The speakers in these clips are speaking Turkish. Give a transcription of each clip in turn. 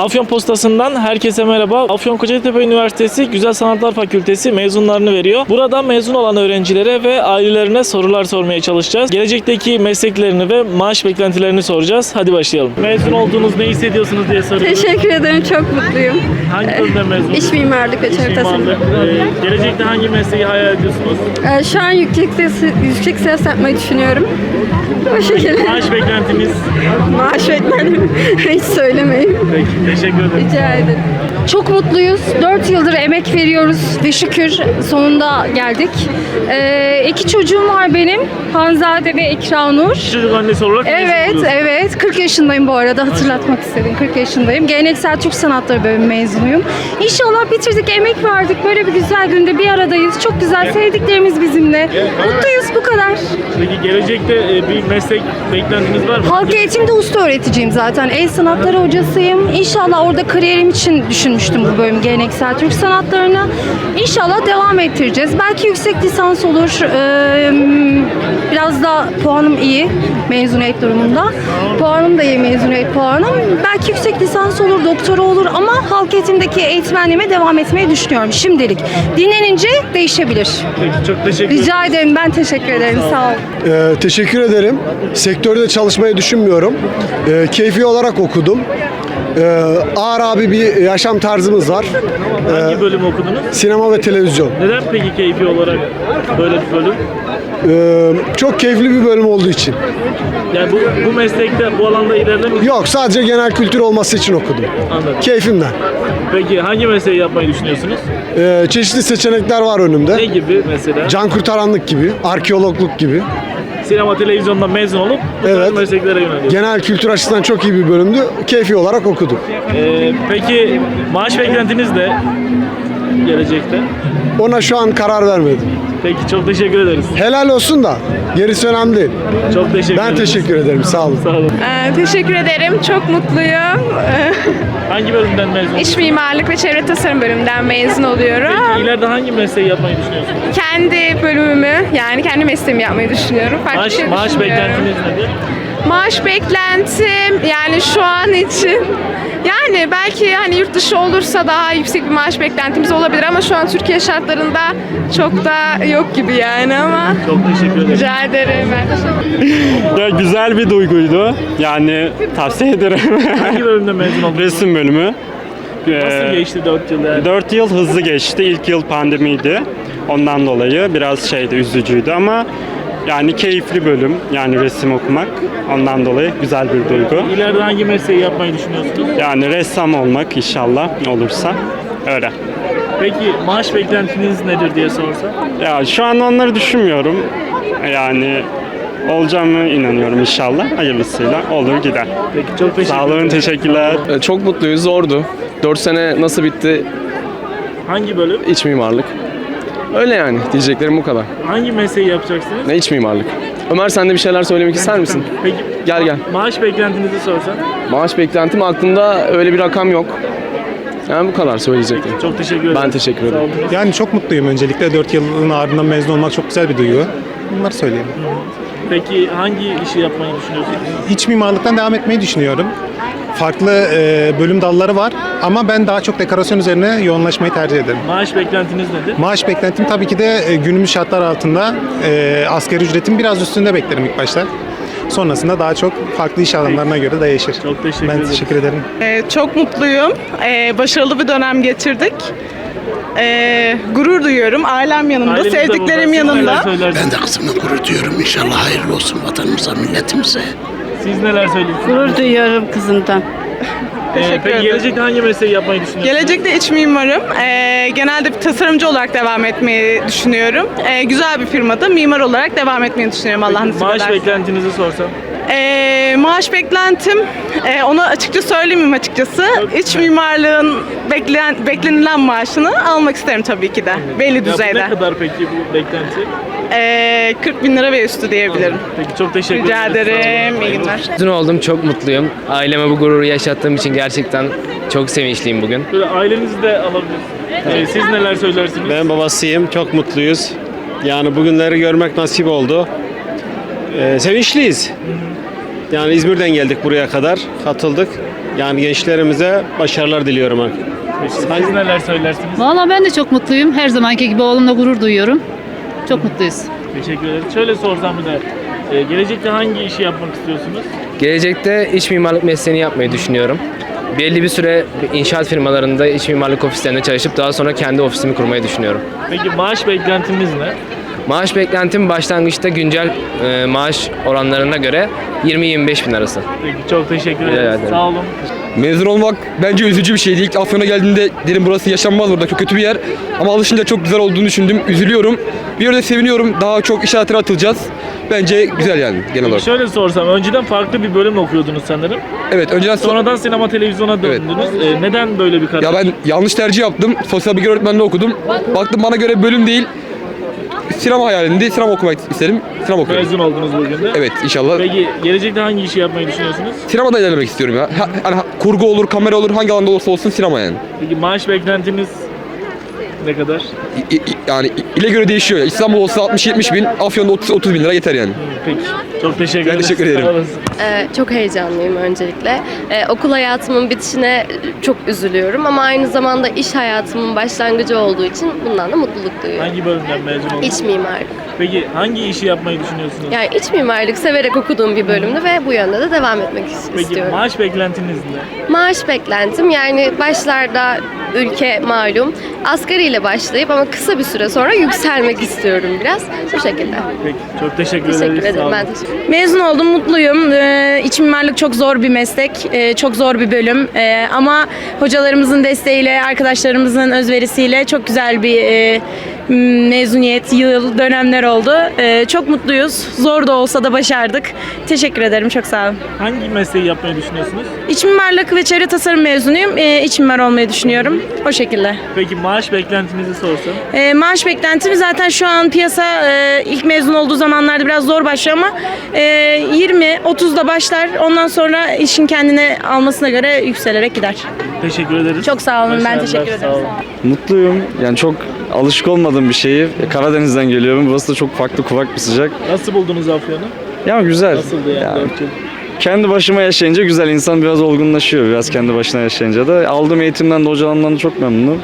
Afyon Postası'ndan herkese merhaba. Afyon Kocatepe Üniversitesi Güzel Sanatlar Fakültesi mezunlarını veriyor. Burada mezun olan öğrencilere ve ailelerine sorular sormaya çalışacağız. Gelecekteki mesleklerini ve maaş beklentilerini soracağız. Hadi başlayalım. Mezun olduğunuz ne hissediyorsunuz diye soruyoruz. Teşekkür ederim, çok mutluyum. Hangi bölümden mezunsunuz? İç mimarlık ve çevre. Ee, gelecekte hangi mesleği hayal ediyorsunuz? Ee, şu an yüksek ses, yüksek ses yapmayı düşünüyorum. O şekilde. Maaş beklentiniz? Maaş beklendim. Hiç söylemeyin. Peki, teşekkür ederim. Rica ederim. Çok mutluyuz. 4 yıldır emek veriyoruz ve şükür sonunda geldik. Ee, iki çocuğum var benim. Hanzade ve Ekra Nur. Çocuk annesi olarak mezun Evet, evet. 40 yaşındayım bu arada. Hatırlatmak istedim. 40 yaşındayım. Geleneksel Türk Sanatları bölümü mezunuyum. İnşallah bitirdik, emek verdik. Böyle bir güzel günde bir aradayız. Çok güzel, sevdiklerimiz bizimle. Mutluyuz bu kadar. Peki gelecekte e, bir meslek beklentiniz var mı? Halk eğitimde usta öğreticiyim zaten. El sanatları hocasıyım. İnşallah orada kariyerim için düşünmüştüm bu bölüm geleneksel Türk sanatlarını. İnşallah devam ettireceğiz. Belki yüksek lisans olur. Ee, biraz da puanım iyi mezuniyet durumunda. Puanım da iyi mezuniyet puanım. Belki yüksek lisans olur, doktora olur ama halk eğitimdeki eğitmenliğime devam etmeyi düşünüyorum şimdilik. Dinlenince değişebilir. Peki çok teşekkür ederim. Rica ederim. Ben teşekkür ederim. Sağ olun. Ee, teşekkür ederim. Sektörde çalışmayı düşünmüyorum. Ee, keyfi olarak okudum. Ee, ağır abi bir yaşam tarzımız var. Hangi bölüm okudunuz? Sinema ve televizyon. Neden peki keyfi olarak böyle bir bölüm? Ee, çok keyifli bir bölüm olduğu için. Yani bu, bu meslekte, bu alanda ilerlemek Yok sadece genel kültür olması için okudum. Anladım. Keyfimden. Peki hangi mesleği yapmayı düşünüyorsunuz? Ee, çeşitli seçenekler var Ne önümde. gibi mesela? Can kurtaranlık gibi, arkeologluk gibi. Sinema, televizyondan mezun olup bu tarz Evet. mesleklere yöneliyorsunuz. Genel kültür açısından çok iyi bir bölümdü. Keyfi olarak okudum. Ee, peki maaş beklentiniz de gelecekte? Ona şu an karar vermedim. Peki çok teşekkür ederiz. Helal olsun da gerisi önemli değil. Çok teşekkür Ben ederiz. teşekkür ederim. Sağ olun. Sağ olun. Ee, teşekkür ederim. Çok mutluyum. Ee, Hangi bölümden mezun İç mimarlık ve çevre tasarım bölümünden mezun Peki oluyorum. ileride hangi mesleği yapmayı düşünüyorsunuz? Kendi bölümümü yani kendi mesleğimi yapmayı düşünüyorum. Farklı Maaş, bir şey maaş düşünmüyorum. beklentiniz nedir? Maaş beklentim yani şu an için yani belki hani yurt dışı olursa daha yüksek bir maaş beklentimiz olabilir ama şu an Türkiye şartlarında çok da yok gibi yani ama Çok teşekkür ederim. rica ederim. Ben teşekkür ederim. Ya güzel bir duyguydu. Yani tavsiye ederim. Hangi bölümden mezun oldunuz? Resim bölümü. Nasıl geçti 4 yıl yani? 4 yıl hızlı geçti. İlk yıl pandemiydi. Ondan dolayı biraz şeydi üzücüydü ama yani keyifli bölüm. Yani resim okumak. Ondan dolayı güzel bir duygu. İleride hangi mesleği yapmayı düşünüyorsunuz? Yani ressam olmak inşallah olursa. Öyle. Peki maaş beklentiniz nedir diye sorsa? Ya şu an onları düşünmüyorum. Yani olacağımı inanıyorum inşallah. Hayırlısıyla olur gider. Peki çok teşekkür Sağ olun, ederim. teşekkürler. Ee, Çok mutluyuz, zordu. 4 sene nasıl bitti Hangi bölüm? iç mimarlık. Öyle yani diyeceklerim bu kadar. Hangi mesleği yapacaksınız? Ne iç mimarlık? Ömer sen de bir şeyler söylemek ister misin? Peki Gel, gel. maaş beklentinizi sorsan? Maaş beklentim aklımda öyle bir rakam yok. Yani bu kadar söyleyeceklerim. Çok teşekkür ederim. Ben teşekkür Sağ ederim. olun. Yani çok mutluyum öncelikle. 4 yılın ardından mezun olmak çok güzel bir duygu. Bunları söyleyeyim. Peki hangi işi yapmayı düşünüyorsunuz? İç mimarlıktan devam etmeyi düşünüyorum. Farklı e, bölüm dalları var ama ben daha çok dekorasyon üzerine yoğunlaşmayı tercih ederim. Maaş beklentiniz nedir? Maaş beklentim tabii ki de e, günümüz şartlar altında e, asgari ücretin biraz üstünde beklerim ilk başta. Sonrasında daha çok farklı iş alanlarına göre değişir. Çok teşekkür ben ederim. teşekkür ederim. Ee, çok mutluyum. Ee, başarılı bir dönem geçirdik. Ee, gurur duyuyorum. Ailem yanımda, Aileniz de sevdiklerim neler söylersiniz? Ben de kızımı gurur duyuyorum. İnşallah hayırlı olsun vatanımıza, milletimize. Siz neler söylüyorsunuz? Gurur duyuyorum kızımdan. Ee, peki gelecekte hangi mesleği yapmayı düşünüyorsunuz? Gelecekte iç mimarım. Ee, genelde bir tasarımcı olarak devam etmeyi düşünüyorum. Ee, güzel bir firmada mimar olarak devam etmeyi düşünüyorum Allah nasip Maaş ederse. beklentinizi sorsam? Ee, maaş beklentim, e, onu açıkça söylemeyeyim açıkçası. İç mimarlığın beklen, beklenilen maaşını almak isterim tabii ki de. Belli Ya bu düzeyde. ne kadar peki bu beklenti? Ee, 40 bin lira ve üstü diyebilirim. Peki çok teşekkür Rica ederim. İyi günler. Mezun oldum çok mutluyum. Aileme bu gururu yaşattığım için gerçekten çok sevinçliyim bugün. Böyle ailenizi de alabilirsiniz. Ee, siz neler söylersiniz? Ben babasıyım. Çok mutluyuz. Yani bugünleri görmek nasip oldu. Ee, sevinçliyiz. Yani İzmir'den geldik buraya kadar. Katıldık. Yani gençlerimize başarılar diliyorum artık. Siz neler söylersiniz? Valla ben de çok mutluyum. Her zamanki gibi oğlumla gurur duyuyorum. Çok mutluyuz. Teşekkür ederim. Şöyle sorsam bir de e, gelecekte hangi işi yapmak istiyorsunuz? Gelecekte iç mimarlık mesleğini yapmayı düşünüyorum. Belli bir süre inşaat firmalarında iç mimarlık ofislerinde çalışıp daha sonra kendi ofisimi kurmayı düşünüyorum. Peki maaş beklentiniz ne? Maaş beklentim başlangıçta güncel e, maaş oranlarına göre 20-25 bin arası. Peki çok teşekkür Rica ederim. ederim. Sağ olun. Mezun olmak bence üzücü bir şeydi. İlk Afyon'a geldiğimde dedim burası yaşanmaz burada çok kötü bir yer. Ama alışınca çok güzel olduğunu düşündüm. Üzülüyorum. Bir yerde seviniyorum. Daha çok iş hayatına atılacağız. Bence güzel yani genel olarak. Şöyle sorsam önceden farklı bir bölüm okuyordunuz sanırım. Evet önceden so- Sonradan sinema televizyona Evet. döndünüz. E, neden böyle bir karar? Ya ben yanlış tercih yaptım. Sosyal bilgi öğretmenliği okudum. Baktım bana göre bölüm değil. Sinema hayalindi. Sinema okumak isterim. Sinema okuyorum. Mezun oldunuz bugün de. Evet inşallah. Peki gelecekte hangi işi yapmayı düşünüyorsunuz? Sinemada ilerlemek istiyorum ya. Ha, hani ha- kurgu olur, kamera olur, hangi alanda olursa olsun sinema yani. Peki maaş beklentiniz ne kadar? İ- i- yani ile göre değişiyor. İstanbul olsa 60-70 bin, Afyon'da 30, 30 bin lira yeter yani. Peki. Çok teşekkür Ben ederim. teşekkür ederim. Sağ olasın. Ee, çok heyecanlıyım öncelikle. Ee, okul hayatımın bitişine çok üzülüyorum ama aynı zamanda iş hayatımın başlangıcı olduğu için bundan da mutluluk duyuyorum. Hangi bölümden mezun oldunuz? İç mimarlık. Peki hangi işi yapmayı düşünüyorsunuz? Yani iç mimarlık severek okuduğum bir bölümdü ve bu yönde de devam etmek Peki istiyorum. maaş beklentiniz ne? Maaş beklentim yani başlarda ülke malum asgari ile başlayıp ama kısa bir süre sonra yükselmek istiyorum biraz. Bu şekilde. Peki çok teşekkür, Teşekkür ederiz. Sağ ederim. Ben teşekkür Mezun oldum, mutluyum. Ee, İç mimarlık çok zor bir meslek, ee, çok zor bir bölüm. Ee, ama hocalarımızın desteğiyle, arkadaşlarımızın özverisiyle çok güzel bir e, mezuniyet, yıl, dönemler oldu. Ee, çok mutluyuz. Zor da olsa da başardık. Teşekkür ederim, çok sağ olun. Hangi mesleği yapmayı düşünüyorsunuz? İç mimarlık ve çevre tasarım mezunuyum. Ee, İç mimar olmayı düşünüyorum. O şekilde. Peki maaş beklentinizi sorsam? Ee, maaş beklentim zaten şu an piyasa e, ilk mezun olduğu zamanlarda biraz zor başlıyor ama e, 20-30'da başlar. Ondan sonra işin kendine almasına göre yükselerek gider. Teşekkür ederiz. Çok sağ olun. Ben Başarılar, teşekkür sağ ederim. olun. Mutluyum. Yani çok alışık olmadığım bir şeyi. Karadeniz'den geliyorum. Burası da çok farklı kuvak bir sıcak. Nasıl buldunuz Afyon'u? Ya güzel. Nasıldı yani? Dört yıl? kendi başıma yaşayınca güzel. insan biraz olgunlaşıyor. Biraz kendi başına yaşayınca da. Aldığım eğitimden de hocalarımdan da çok memnunum.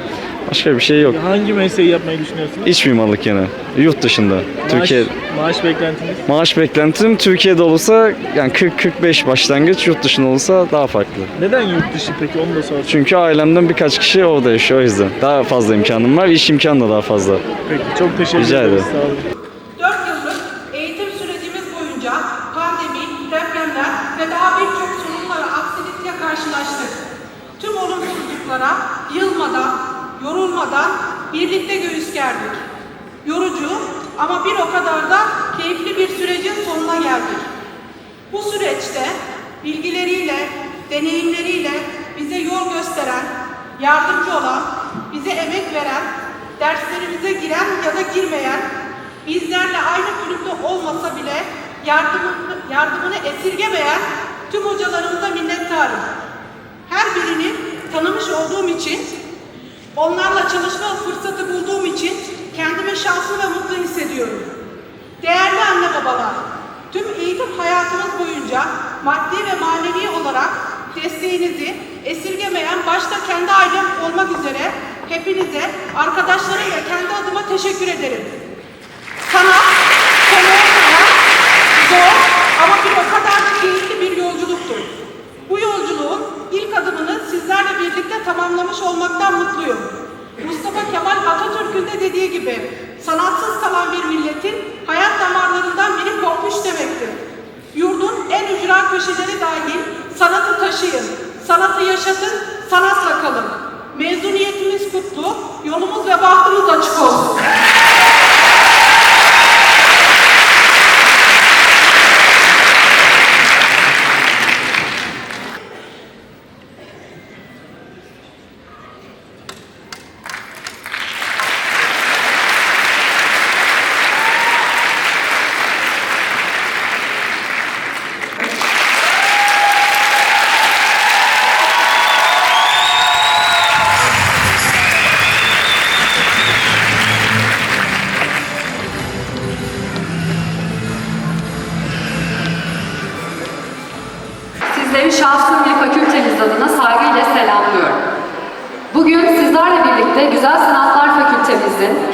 Başka bir şey yok. Hangi mesleği yapmayı düşünüyorsunuz? İç mimarlık yine. Yurt dışında. Türkiye Maaş, maaş beklentiniz? maaş beklentim Türkiye'de olursa yani 40-45 başlangıç yurt dışında olursa daha farklı. Neden yurt dışı peki onu da sorsam. Çünkü ailemden birkaç kişi orada yaşıyor o yüzden. Daha fazla imkanım var. İş imkanı da daha fazla. Peki çok teşekkür Rica ederiz. ederim. Sağ olun. 4 yıllık eğitim sürecimiz boyunca pandemi, depremler ve daha birçok sorunlara aksilikle karşılaştık. Tüm olumsuzluklara yılmadan, yorulmadan birlikte göğüs gerdik. Yorucu ama bir o kadar da keyifli bir sürecin sonuna geldik. Bu süreçte bilgileriyle, deneyimleriyle bize yol gösteren, yardımcı olan, bize emek veren, derslerimize giren ya da girmeyen, bizlerle aynı kulüpte olmasa bile yardımını, yardımını esirgemeyen tüm hocalarımıza minnettarım. Her birini tanımış olduğum için, onlarla çalışma fırsatı bulduğum için kendimi şanslı ve mutlu hissediyorum. Değerli anne babalar, tüm eğitim hayatımız boyunca maddi ve manevi olarak desteğinizi esirgemeyen başta kendi ailem olmak üzere hepinize, arkadaşlarım ve kendi adıma teşekkür ederim. Sanat, konu olmayan, zor ama bir o kadar da keyifli bir yolculuktur. Bu yolculuğun ilk adımını sizlerle birlikte tamamlamış olmaktan mutluyum. Mustafa Kemal Atatürk'ün de dediği gibi sanatsız kalan bir milletin hayat damarlarından biri korkunç demektir. Yurdun en ücra köşeleri dahil sanatı taşıyın, sanatı yaşatın, sanatla kalın. Mezuniyetimiz kutlu, yolumuz ve bahtımız açık olsun.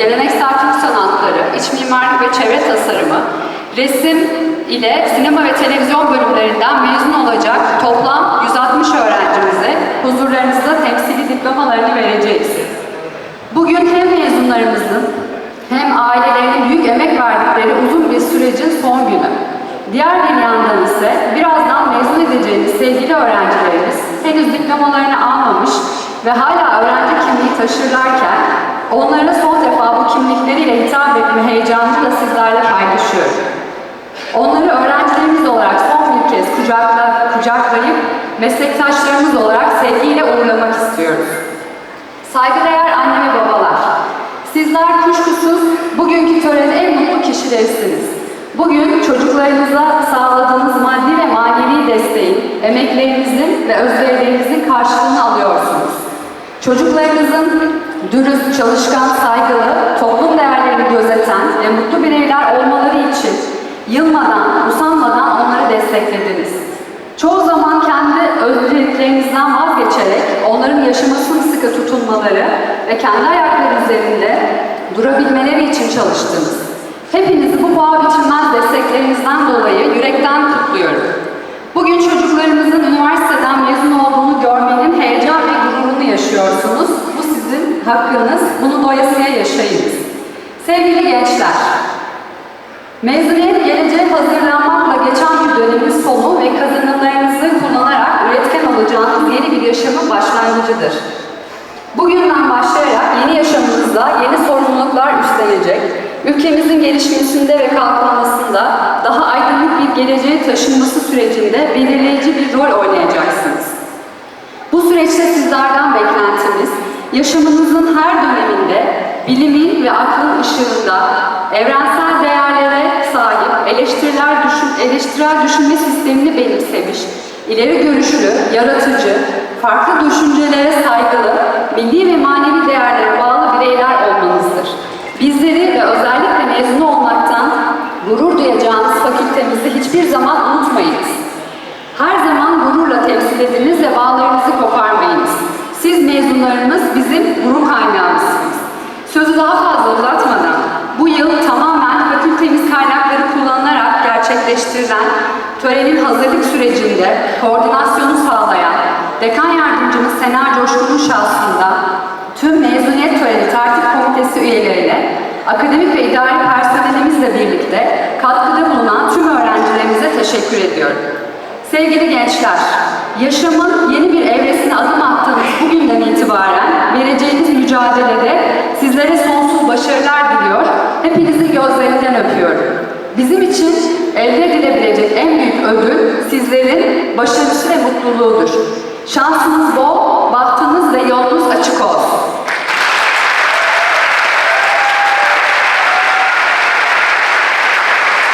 Geleneksel Türk sanatları, iç mimarlık ve çevre tasarımı, resim ile sinema ve televizyon bölümlerinden mezun olacak toplam 160 öğrencimize huzurlarınızda temsili diplomalarını vereceğiz. Bugün hem mezunlarımızın hem ailelerinin büyük emek verdikleri uzun bir sürecin son günü. Diğer bir yandan ise birazdan mezun edeceğimiz sevgili öğrencilerimiz henüz diplomalarını almamış ve hala öğrenci kimliği taşırlarken onlara son defa bu kimlikleriyle hitap etme heyecanını sizlerle paylaşıyorum. Onları öğrencilerimiz olarak son bir kez kucakla, kucaklayıp meslektaşlarımız olarak sevgiyle uğurlamak istiyoruz. Saygıdeğer anne ve babalar, sizler kuşkusuz bugünkü törenin en mutlu kişilerisiniz. Bugün çocuklarınıza sağladığınız maddi ve manevi desteğin, emeklerinizin ve özverilerinizin karşılığını alıyorsunuz. Çocuklarınızın dürüst, çalışkan, saygılı, toplum değerlerini gözeten ve mutlu bireyler olmaları için yılmadan, usanmadan onları desteklediniz. Çoğu zaman kendi özgürlüklerinizden vazgeçerek onların yaşamasını sıkı tutunmaları ve kendi ayakları üzerinde durabilmeleri için çalıştınız. Hepinizi bu paha biçilmez desteklerinizden dolayı yürekten kutluyorum. Bugün çocuklarınızın üniversiteden mezun olduğunu görmenin heyecan ve gururunu yaşıyorsunuz. Hakkınız. Bunu doyasıya yaşayınız. Sevgili gençler, Mezuniyet geleceğe hazırlanmakla geçen bir dönemin sonu ve kazanımlarınızı kullanarak üretken olacağınız yeni bir yaşamın başlangıcıdır. Bugünden başlayarak yeni yaşamınızda yeni sorumluluklar üstlenecek, ülkemizin gelişmesinde ve kalkınmasında daha aydınlık bir geleceğe taşınması sürecinde belirleyici bir rol oynayacaksınız. Bu süreçte sizlerden beklentimiz, yaşamınızın her döneminde bilimin ve aklın ışığında evrensel değerlere sahip eleştiriler düşün, eleştirel düşünme sistemini benimsemiş, ileri görüşlü, yaratıcı, farklı düşüncelere saygılı, milli ve manevi değerlere bağlı bireyler olmanızdır. Bizleri ve özellikle mezun olmaktan gurur duyacağınız fakültemizi hiçbir zaman unutmayınız. Her zaman gururla temsil ediniz ve bağlarınızı koparmayınız. Mezunlarımız bizim gurur kaynağımızsınız. Sözü daha fazla uzatmadan, bu yıl tamamen fakültemiz kaynakları kullanılarak gerçekleştirilen törenin hazırlık sürecinde koordinasyonu sağlayan Dekan Yardımcımız Sena Coşkun'un şahsında tüm mezuniyet töreni tertip komitesi üyelerine, akademik ve idari personelimizle birlikte katkıda bulunan tüm öğrencilerimize teşekkür ediyorum. Sevgili gençler, yaşamın yeni bir evresine adım attığınız bugünden itibaren vereceğiniz mücadelede sizlere sonsuz başarılar diliyor, hepinizin gözlerinden öpüyorum. Bizim için elde edilebilecek en büyük ödül sizlerin başarısı ve mutluluğudur. Şansınız bol, bahtınız ve yolunuz açık olsun.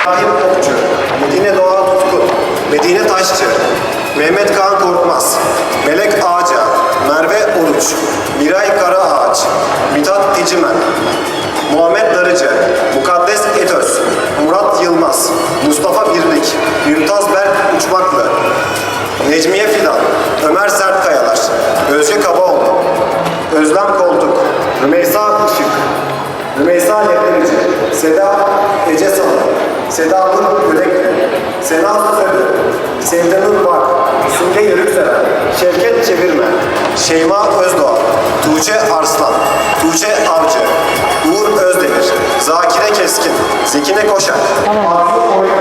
Rahim Okçu, Medine Doğan Tutkun, Medine Taşçı, Mehmet Kaan Korkmaz, Melek Ağaca, Merve Oruç, Miray Karaağaç, Mithat Tecimen, Muhammed Darıcı, Mukaddes Etöz, Murat Yılmaz, Mustafa Birlik, Mümtaz Berk Uçmaklı, Necmiye Fidan, Ömer Sertkayalar, Özge Kabaoğlu, Özlem Koltuk, Rümeysa Işık, Rümeysa Leblerici, Seda Ece Salı, Seda Nur Görekli, Sena Södü, Sevda Nur Bak, Simge Yörüksever, Şevket Çevirme, Şeyma Özdoğan, Tuğçe Arslan, Tuğçe Avcı, Uğur Özdemir, Zakire Keskin, Zekine Koşak, Arzu Oyun,